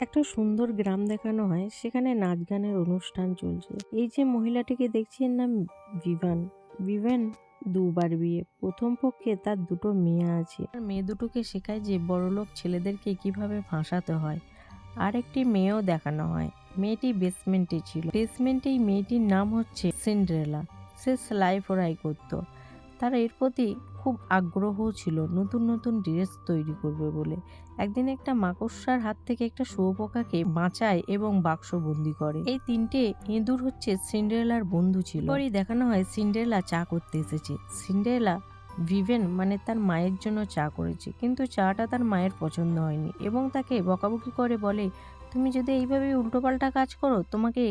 একটা সুন্দর গ্রাম দেখানো হয়, সেখানে নাচ গানের অনুষ্ঠান চলছে। এই যে মহিলাটিকে দেখছি, এর নাম ভিভান। ভিভান দুবার বিয়ে। প্রথম পক্ষে তার দুটো মেয়ে আছে। আর মেয়ে দুটোকে শেখায় যে বড়লোক ছেলেদেরকে কীভাবে ফাঁসাতে হয়। আর একটি মেয়েও দেখানো হয়। মেয়েটি বেসমেন্টে ছিল। বেসমেন্টে এই মেয়েটির নাম হচ্ছে সিন্ড্রেলা। সে সেলাই ফোড়াই করতো। তার এর প্রতি খুব আগ্রহ ছিল নতুন নতুন ড্রেস তৈরি করবে বলে। একদিন একটা মাকড়সার হাত থেকে একটা শুয়োপোকাকে বাঁচায় এবং বাক্সবন্দি করে। এই তিনটে ইঁদুর হচ্ছে সিন্ড্রেলার বন্ধু ছিল। পরেই দেখানো হয় সিন্ড্রেলা চা করতে এসেছে। সিন্ড্রেলা ভিভেন মানে তার মায়ের জন্য চা করেছে, কিন্তু চাটা তার মায়ের পছন্দ হয়নি এবং তাকে বকাবকি করে বলে, তুমি যদি এইভাবে উল্টোপাল্টা কাজ করো, তোমাকে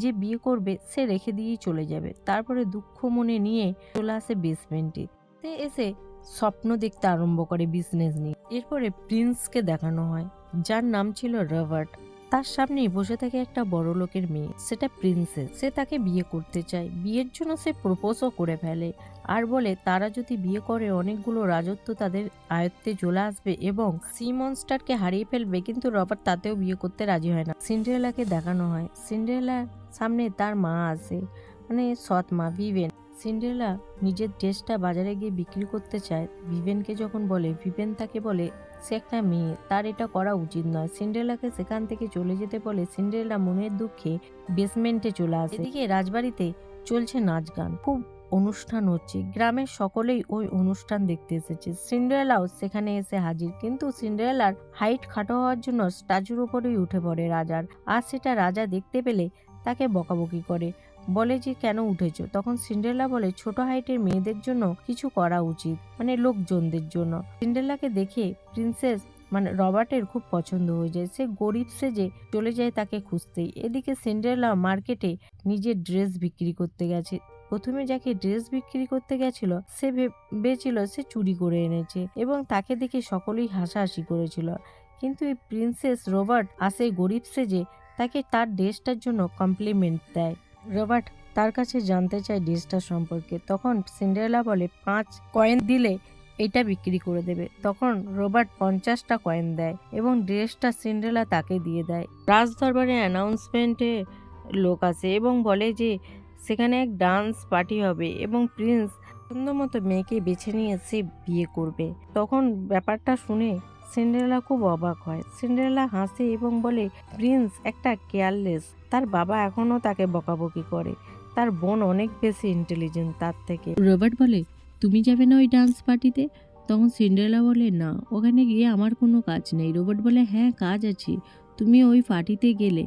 যে বিয়ে করবে সে রেখে দিয়েই চলে যাবে। তারপরে দুঃখ মনে নিয়ে চলে আসে বেসমেন্টে তে এসে স্বপ্ন দেখতে আরম্ভ করে বিজনেস নিয়ে। এরপরে প্রিন্সকে দেখানো হয়, যার নাম ছিল রবার্ট। তার সামনেই বসে থাকে একটা বড় লোকের মেয়ে, সেটা প্রিন্সেস সে তাকে বিয়ে করতে চায়। বিয়ের জন্য সে প্রপোজও করে ফেলে। আর বলে, তারা যদি বিয়ে করে, অনেকগুলো রাজত্ব তাদের আয়ত্তে চলে আসবে এবং সি মনস্টারকে হারিয়ে ফেলবে, কিন্তু রবার্ট তাতেও বিয়ে করতে রাজি হয় না। সিন্ড্রেলাকে দেখানো হয়। সিন্ড্রেলার সামনে তার মা আসে মানে সৎ মা ভিভেন সিন্ড্রেলা নিজের ড্রেসটা বাজারে গিয়ে বিক্রি করতে চায়, ভিভেনকে যখন বলে, ভিভেন তাকে বলে, সে একটা মেয়ে, তার এটা করা উচিত নয়। সিন্ড্রেলাকে সেখান থেকে চলে যেতে বলে সিন্ড্রেলা মনের দুঃখে বেসমেন্টে চলে আসে। এদিকে রাজবাড়িতে চলছে নাচ গান, খুব অনুষ্ঠান হচ্ছে। গ্রামের সকলেই ওই অনুষ্ঠান দেখতে এসেছে। সিন্ড্রেলাও সেখানে এসে হাজির, কিন্তু সিন্ড্রেলার হাইট খাটো হওয়ার জন্য স্ট্যাচুর উপরেই উঠে পড়ে রাজার। আর সেটা রাজা দেখতে পেলে তাকে বকাবকি করে। বলে যে, কেন উঠেছো? তখন সিন্ড্রেলা বলে, ছোট হাইটের মেয়েদের জন্য কিছু করা উচিত মানে লোকজনদের জন্য। সিন্ড্রেলাকে দেখে প্রিন্সেস মানে রবার্টের খুব পছন্দ হয়ে যায়। সে গরিব সেজে চলে যায় তাকে খুঁজতেই। এদিকে সিন্ড্রেলা মার্কেটে নিজের ড্রেস বিক্রি করতে গেছে। প্রথমে যাকে ড্রেস বিক্রি করতে গেছিল, সে ভেবেছিল সে চুরি করে এনেছে এবং তাকে দেখে সকলেই হাসাহাসি করেছিল। কিন্তু এই প্রিন্সেস রবার্ট আসে গরিব সেজে তাকে তার ড্রেসটার জন্য কমপ্লিমেন্ট দেয়। রবার্ট তার কাছে জানতে চায় ড্রেসটা সম্পর্কে। তখন সিন্ডারেলা বলে, পাঁচ কয়েন দিলে এটা বিক্রি করে দেবে। তখন রবার্ট পঞ্চাশটা কয়েন দেয় এবং ড্রেসটা সিন্ড্রেলা তাকে দিয়ে দেয়। রাজ দরবারে অ্যানাউন্সমেন্টে লোক আসে এবং বলে যে, সেখানে এক ডান্স পার্টি হবে এবং প্রিন্স সুন্দর মতো মেয়েকে বেছে নিয়ে সে বিয়ে করবে। তখন ব্যাপারটা শুনে সিন্ডারেলা খুব অবাক হয়। সিন্ডারেলা হাসে এবং বলে, প্রিন্স, একটা কেয়ারলেস তার বাবা এখনও তাকে বকাবকি করে। তার বোন অনেক বেশি ইন্টেলিজেন্ট তার থেকে। রবার্ট বলে, তুমি যাবে না ওই ডান্স পার্টিতে তখন সিন্ডারেলা বলে, না, ওখানে গিয়ে আমার কোনো কাজ নেই। রোবট বলে হ্যাঁ কাজ আছে। তুমি ওই পার্টিতে গেলে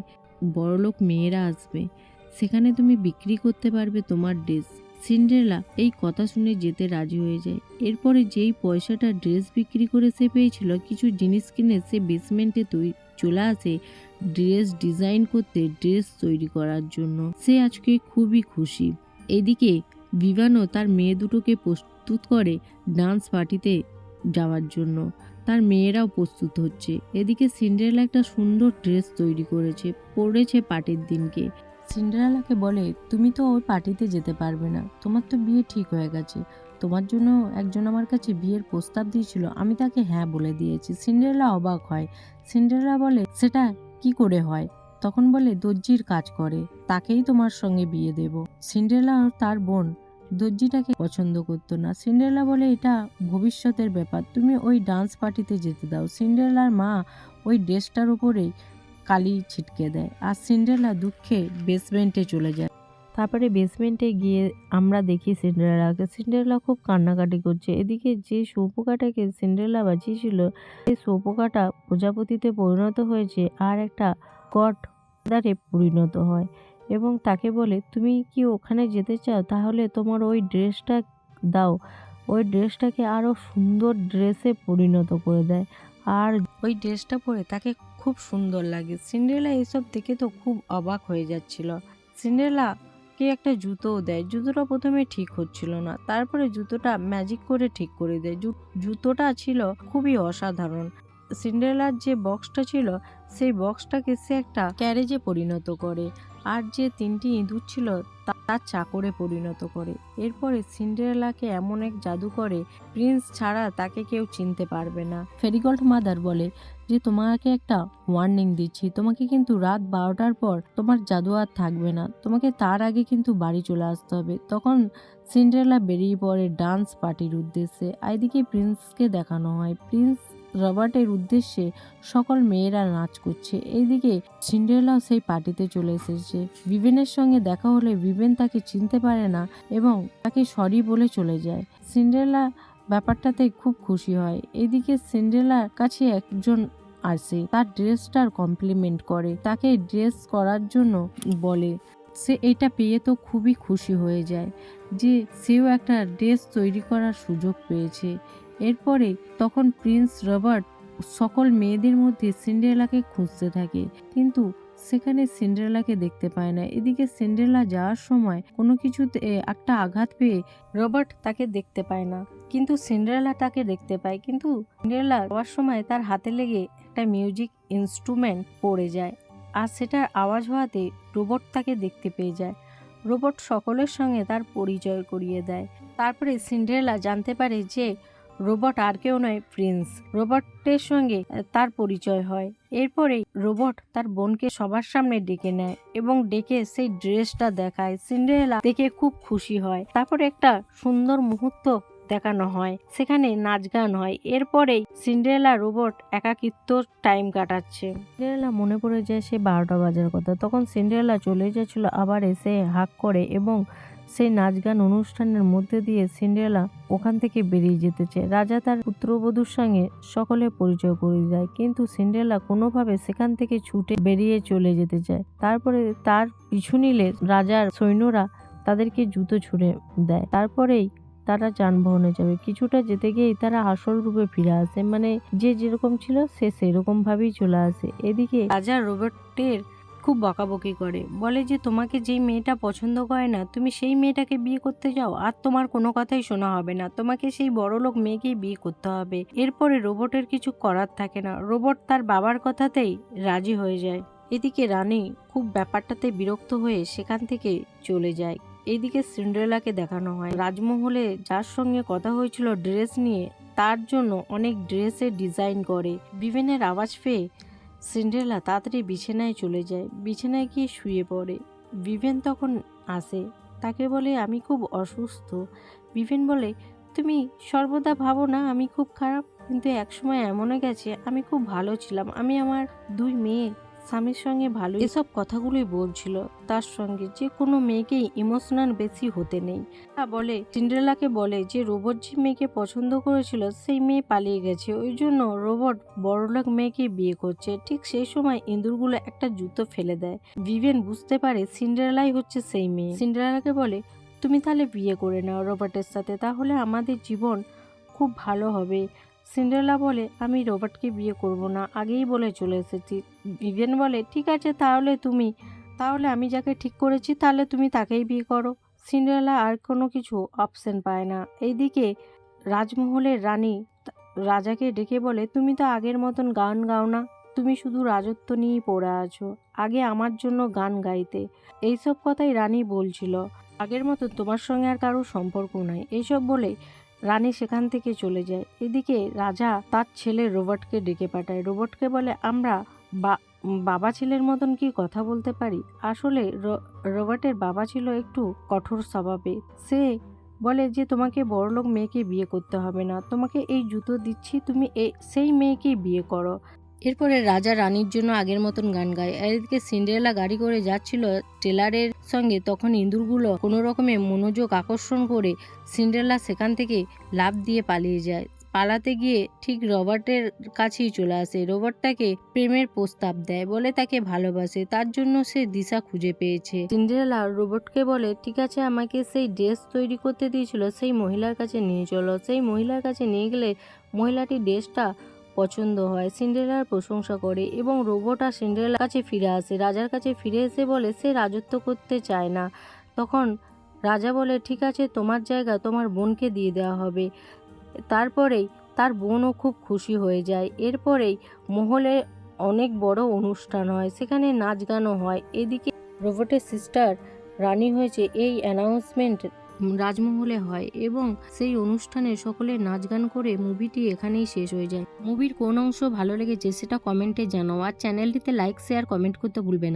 বড়লোক মেয়েরা আসবে। সেখানে তুমি বিক্রি করতে পারবে তোমার ড্রেস সিন্ড্রেলা এই কথা শুনে যেতে রাজি হয়ে যায়। এরপরে যেই পয়সাটা ড্রেস বিক্রি করে সে পেয়েছিল, কিছু জিনিস কিনে সে বেসমেন্টে তৈরি চলে আসে। ড্রেস ডিজাইন করতে ড্রেস তৈরি করার জন্য। সে আজকে খুবই খুশি। এদিকে বিভানও তার মেয়ে দুটোকে প্রস্তুত করে ডান্স পার্টিতে যাওয়ার জন্য। তার মেয়েরাও প্রস্তুত হচ্ছে। এদিকে সিন্ডারেলা একটা সুন্দর ড্রেস তৈরি করেছে, পরেছে পার্টির দিনকে। সিন্ডারেলাকে বলে, তুমি তো ওই পার্টিতে যেতে পারবে না। তোমার তো বিয়ে ঠিক হয়ে গেছে। তোমার জন্য একজন আমার কাছে বিয়ের প্রস্তাব দিয়েছিল। আমি তাকে হ্যাঁ বলে দিয়েছি। সিন্ডারেলা অবাক হয়। সিন্ডারেলা বলে, সেটা কি করে হয়? তখন বলে, দর্জির কাজ করে, তাকেই তোমার সঙ্গে বিয়ে দেব। সিন্ড্রেলা তার বোন দর্জিটাকে পছন্দ করতো না। সিন্ড্রেলা বলে, এটা ভবিষ্যতের ব্যাপার, তুমি ওই ডান্স পার্টিতে যেতে দাও। সিন্ড্রেলার মা ওই ড্রেসটার উপরেই কালি ছিটকে দেয়। আর সিন্ড্রেলা দুঃখে বেসমেন্টে চলে যায়। তারপরে বেসমেন্টে গিয়ে আমরা দেখি সিন্ডারেলাকে সিন্ডারেলা খুব কান্নাকাটি করছে। এদিকে যে শুয়োপোকাটাকে সিন্ডারেলা বাঁচিয়েছিল, সেই শুয়োপোকাটা প্রজাপতিতে পরিণত হয়েছে আর একটা গড দ্বারে পরিণত হয় এবং তাকে বলে, তুমি কি ওখানে যেতে চাও? তাহলে তোমার ওই ড্রেসটা দাও। ওই ড্রেসটাকে আরও সুন্দর ড্রেসে পরিণত করে দেয়। আর ওই ড্রেসটা পরে তাকে খুব সুন্দর লাগে। সিন্ড্রেলা এসব দেখে তো খুব অবাক হয়ে যাচ্ছিল। সিন্ড্রেলাকে একটা জুতোও দেয়। জুতোটা প্রথমে ঠিক হচ্ছিল না। তারপরে জুতোটা ম্যাজিক করে ঠিক করে দেয়। জুতোটা ছিল খুবই অসাধারণ। সিন্ড্রেলার যে বক্সটা ছিল, সেই বক্সটাকে সে একটা ক্যারেজে পরিণত করে। আর যে তিনটি ইঁদুর ছিল তার চাকরে পরিণত করে। এরপরে সিন্ড্রেলাকে এমন এক জাদু করে প্রিন্স ছাড়া তাকে কেউ চিনতে পারবে না। ফেরিগল্ড মাদার বলে, যে তোমাকে একটা ওয়ার্নিং দিচ্ছি। তোমাকে কিন্তু রাত বারোটার পর তোমার জাদু আর থাকবে না। তোমাকে তার আগে কিন্তু বাড়ি চলে আসতে হবে। তখন সিন্ড্রেলা বেরিয়ে পড়ে ডান্স পার্টির উদ্দেশ্যে। এদিকে প্রিন্সকে দেখানো হয়। প্রিন্স রবার্টের উদ্দেশ্যে সকল মেয়েরা নাচ করছে। এইদিকে সিন্ড্রেলাও সেই পার্টিতে চলে এসেছে। বিবেনের সঙ্গে দেখা হলে বিবেন তাকে চিনতে পারে না এবং তাকে সরি বলে চলে যায়। সিন্ড্রেলা ব্যাপারটাতে খুব খুশি হয়। এদিকে সিন্ড্রেলার কাছে একজন আসে, তার ড্রেসটার কমপ্লিমেন্ট করে, তাকে ড্রেস করার জন্য বলে, সে এটা পেয়ে তো খুবই খুশি হয়ে যায় যে সেও একটা ড্রেস তৈরি করার সুযোগ পেয়েছে। এরপরে তখন প্রিন্স রবার্ট সকল মেয়েদের মধ্যে সিন্ড্রেলাকে খুঁজতে থাকে। কিন্তু সেখানে সিন্ড্রেলাকে দেখতে পায় না। এদিকে সিন্ড্রেলা যাওয়ার সময় কোনো কিছুতে একটা আঘাত পেয়ে রবার্ট তাকে দেখতে পায় না। কিন্তু সিন্ড্রেলা তাকে দেখতে পায়। কিন্তু সিন্ড্রেলা যাওয়ার সময় তার হাতে লেগে একটা মিউজিক ইনস্ট্রুমেন্ট পড়ে যায় আর সেটার আওয়াজ হওয়াতে রোবট তাকে দেখতে পেয়ে যায়। রোবট সকলের সঙ্গে তার পরিচয় করিয়ে দেয়। তারপরে সিন্ড্রেলা জানতে পারে যে রোবট আর কেউ নয়, প্রিন্স। রোবটের সঙ্গে তার পরিচয় হয়। এরপরে রোবট তার বোনকে সবার সামনে ডেকে নেয় এবং ডেকে সেই ড্রেসটা দেখায়। সিন্ড্রেলা দেখে খুব খুশি হয়। তারপরে একটা সুন্দর মুহূর্ত দেখানো হয়। সেখানে নাচ গান হয়। এরপরেই সিন্ড্রেলা রোবট একাকিত্ব টাইম কাটাচ্ছে। সিন্ড্রেলা মনে পড়ে যায় সে বারোটা বাজার কথা। তখন সিন্ড্রেলা চলে যাচ্ছিল, আবার এসে হাক করে এবং সেই নাচ গান অনুষ্ঠানের মধ্যে দিয়ে সিন্ড্রেলা ওখান থেকে বেরিয়ে যেতে চায়। রাজা তার পুত্রবধূর সঙ্গে সকলে পরিচয় করে দেয়, কিন্তু সিন্ড্রেলা কোনোভাবে সেখান থেকে ছুটে বেরিয়ে চলে যেতে চায়। তারপরে তার পিছু নিলে রাজার সৈন্যরা তাদেরকে জুতো ছুঁড়ে দেয়। তারপরেই তারা যানবাহনে যাবে। কিছুটা যেতে গিয়েই তারা আসল রূপে ফিরে আসে। মানে যে যেরকম ছিল, সে সেরকম ভাবেই চলে আসে। এদিকে রাজা রোবটের খুব বকাবকি করে। বলে যে, তোমাকে যেই মেয়েটা পছন্দ করে না, তুমি সেই মেয়েটাকে বিয়ে করতে যাও, আর তোমার কোনো কথাই শোনা হবে না। তোমাকে সেই বড়লোক মেয়েকেই বিয়ে করতে হবে। এরপরে রোবটের কিছু করার থাকে না। রোবট তার বাবার কথাতেই রাজি হয়ে যায়। এদিকে রানী খুব ব্যাপারটাতে বিরক্ত হয়ে সেখান থেকে চলে যায়। এইদিকে সিন্ড্রেলাকে দেখানো হয়। রাজমহলে যার সঙ্গে কথা হয়েছিল ড্রেস নিয়ে, তার জন্য অনেক ড্রেসের ডিজাইন করে। বিভিন্নের আওয়াজ পেয়ে সিন্ড্রেলা তাড়াতাড়ি বিছানায় চলে যায়। বিছানায় গিয়ে শুয়ে পড়ে। বিভেন তখন আসে। তাকে বলে, আমি খুব অসুস্থ। বিভেন বলে, তুমি সর্বদা ভাবো না, আমি খুব খারাপ। কিন্তু একসময় এমনও গেছে, আমি খুব ভালো ছিলাম। আমি আমার দুই মেয়ে স্বামীর সঙ্গে ভালো এসব কথাগুলোই বলছিল। তার সঙ্গে যে কোনো মেয়েকেই ইমোশনাল বেশি হতে নেই। তা বলে, সিন্ড্রেলাকে বলে যে, রোবট যে মেয়েকে পছন্দ করেছিল, সেই মেয়ে পালিয়ে গেছে। ওই জন্য রোবট বড়লোক মেয়েকে বিয়ে করছে। ঠিক সেই সময় ইঁদুরগুলো একটা জুতো ফেলে দেয়। ভিভেন বুঝতে পারে সিন্ড্রেলাই হচ্ছে সেই মেয়ে। সিন্ড্রেলাকে বলে, তুমি তাহলে বিয়ে করে নাও রোবটের সাথে। তাহলে আমাদের জীবন খুব ভালো হবে। সিন্ড্রেলা বলে, আমি রোবটকে বিয়ে করব না। আগেই বলে চলে এসেছি। ভিভেন বলে, ঠিক আছে, তাহলে তুমি, তাহলে আমি যাকে ঠিক করেছি, তাহলে তুমি তাকেই বিয়ে করো। সিন্ড্রেলা আর কোনো কিছু অপশন পায় না। এইদিকে রাজমহলের রানী রাজাকে ডেকে বলে, তুমি তো আগের মতন গান গাও না। তুমি শুধু রাজত্ব নিয়েই পড়ে আছো। আগে আমার জন্য গান গাইতে। এইসব কথাই রানী বলছিল। আগের মতো তোমার সঙ্গে আর কারও সম্পর্ক নাই। এইসব বলে রানী সেখান থেকে চলে যায়। এদিকে রাজা তার ছেলে রোবটকে ডেকে পাঠায়। রোবটকে বলে, আমরা বা- বাবা ছেলের মতন কি কথা বলতে পারি? আসলে রোবটের বাবা ছিল একটু কঠোর স্বভাবে। সে বলে যে, তোমাকে বড়লোক মেয়েকে বিয়ে করতে হবে না। তোমাকে এই জুতো দিচ্ছি, তুমি সেই মেয়েকে বিয়ে করো। এরপরে রাজা রানীর জন্য আগের মতন গান গায়। এদিকে সিন্ডারেলা গাড়ি করে যাচ্ছিল টেলারের সঙ্গে, তখন ইঁদুরগুলো কোনো রকমে মনোযোগ আকর্ষণ করে সিন্ডারেলা সেখান থেকে লাফ দিয়ে পালিয়ে যায়। পালাতে গিয়ে ঠিক রবার্টের কাছেই চলে আসে। রবার্ট তাকে প্রেমের প্রস্তাব দেয়, বলে তাকে ভালোবাসে, তার জন্য সে দিশা খুঁজে পেয়েছে। সিন্ডারেলা রোবটকে বলে, ঠিক আছে, আমাকে সেই ড্রেস তৈরি করতে দিয়েছিল, সেই মহিলার কাছে নিয়ে চলো। সেই মহিলার কাছে নিয়ে গেলে মহিলাটি ড্রেসটা পছন্দ হয়। সিন্ড্রেলার প্রশংসা করে এবং রোবট আর সিন্ড্রেলার কাছে ফিরে আসে। রাজার কাছে ফিরে এসে বলে, সে রাজত্ব করতে চায় না। তখন রাজা বলে, ঠিক আছে, তোমার জায়গা তোমার বোনকে দিয়ে দেওয়া হবে। তারপরেই তার বোনও খুব খুশি হয়ে যায়। এরপরেই মহলে অনেক বড় অনুষ্ঠান হয়, সেখানে নাচ গানও হয়। এদিকে রোবটের সিস্টার রানী হয়েছে। এই অ্যানাউন্সমেন্ট রাজমহলে হয় এবং সেই অনুষ্ঠানে সকলে নাচ গান করে মুভিটি এখানেই শেষ হয়ে যায়। মুভির কোন অংশ ভালো লেগেছে সেটা কমেন্টে জানাও। আর চ্যানেলটিতে লাইক শেয়ার কমেন্ট করতে ভুলবে না।